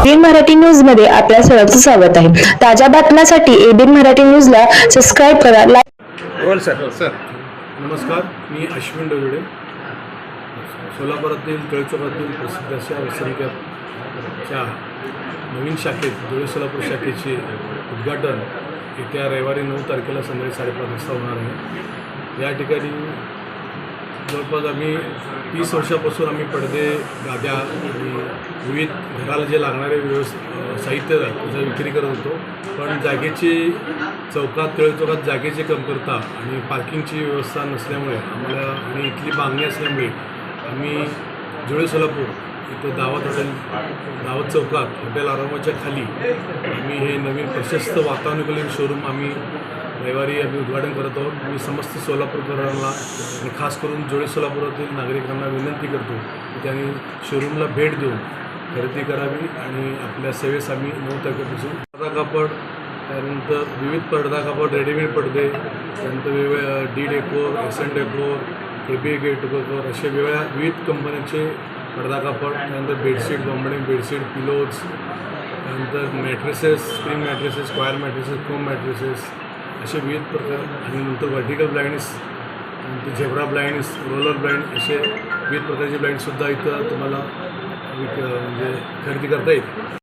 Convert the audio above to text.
ABN Marathi न्यूजमध्ये आपल्या सर्वांचं स्वागत आहे. ताज्या बातम्यांसाठी एबीएन मराठी न्यूजला सबस्क्राईब करा लाईक बोल सर. सर नमस्कार. मी अश्विन डोगडे सोलापुरातील तळचोकातील प्रसिद्ध अशा वसरिकाच्या नवीन शाखेत धुळे सोलापूर शाखेचे उद्घाटन येत्या रविवारी नऊ तारखेला संध्याकाळी साडेपाच वाजता होणार आहे. या ठिकाणी जवळपास आम्ही तीस वर्षापासून आम्ही पडदे गाद्या आणि विविध घराला जे लागणारे व्यवस् साहित्य त्याचा विक्री करत होतो. पण जागेची चौकात तळचौकात जागेची कमतरता आणि पार्किंगची व्यवस्था नसल्यामुळे आम्हाला आणि इथली मागणी असल्यामुळे आम्ही जुळे सोलापूर इथं दावत हॉटेल दावत चौकात हॉटेल आरामाच्या खाली आम्ही हे नवीन प्रशस्त वातानुकूलन शोरूम आम्ही रविवारी आम्ही उद्घाटन करत आहोत. मी समस्त सोलापूरकरांना आणि खास करून जोडे सोलापुरातील नागरिकांना विनंती करतो की त्यांनी शोरूमला भेट देऊन खरेदी करावी आणि आपल्या सेवेस आम्ही नऊ तारखेपासून पडदा कापड त्यानंतर विविध पडदा कापड रेडीमेड पडदे त्यानंतर वेगवेगळ्या D decor S N decor K B gate decor असे वेगवेगळ्या विविध कंपन्यांचे पडदा कापड त्यानंतर bedsheet Bombay Dyeing bedsheet pillows त्यानंतर mattresses spring mattresses square mattresses chrome mattresses असे विविध प्रकार. आणि नंतर व्हर्टिकल ब्लाइंड्स नंतर झेब्रा ब्लाइंड्स रोलर ब्लाइंड असे विविध प्रकारचे ब्लाइंडसुद्धा इथं तुम्हाला विक म्हणजे खरेदी करता येईल